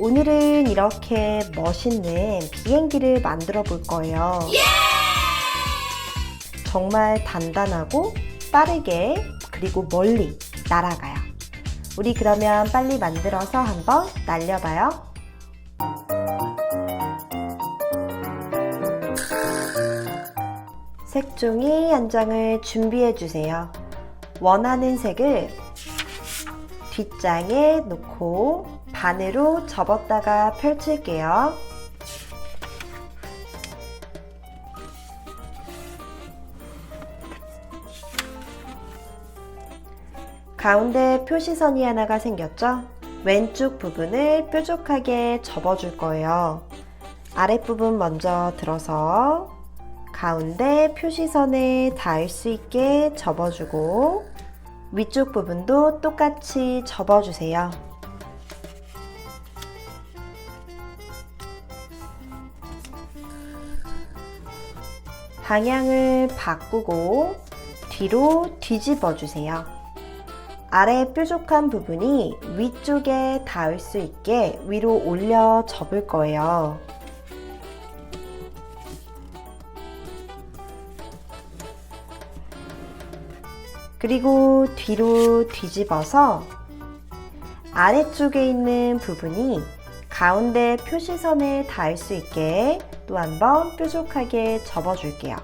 오늘은 이렇게 멋있는 비행기를 만들어 볼 거예요. 정말 단단하고 빠르게 그리고 멀리 날아가요. 우리 그러면 빨리 만들어서 한번 날려봐요. 색종이 한 장을 준비해 주세요. 원하는 색을 뒷장에 놓고 반으로 접었다가 펼칠게요. 가운데 표시선이 하나가 생겼죠? 왼쪽 부분을 뾰족하게 접어줄 거예요. 아랫부분 먼저 들어서 가운데 표시선에 닿을 수 있게 접어주고 위쪽 부분도 똑같이 접어주세요. 방향을 바꾸고 뒤로 뒤집어 주세요. 아래 뾰족한 부분이 위쪽에 닿을 수 있게 위로 올려 접을 거예요. 그리고 뒤로 뒤집어서 아래쪽에 있는 부분이 가운데 표시선에 닿을 수 있게 또 한 번 뾰족하게 접어줄게요.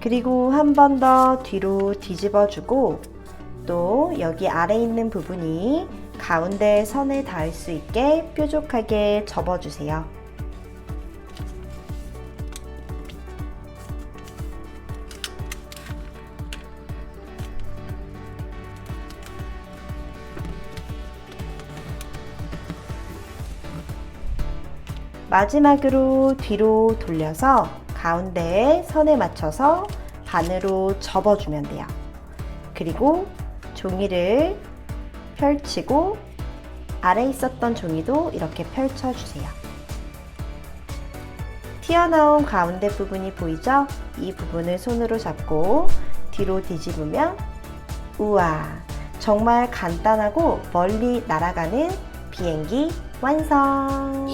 그리고 한 번 더 뒤로 뒤집어 주고 또 여기 아래 있는 부분이 가운데 선에 닿을 수 있게 뾰족하게 접어 주세요. 마지막으로 뒤로 돌려서 가운데에 선에 맞춰서 반으로 접어주면 돼요. 그리고 종이를 펼치고 아래 있었던 종이도 이렇게 펼쳐주세요. 튀어나온 가운데 부분이 보이죠? 이 부분을 손으로 잡고 뒤로 뒤집으면 우와 정말 간단하고 멀리 날아가는 비행기 완성!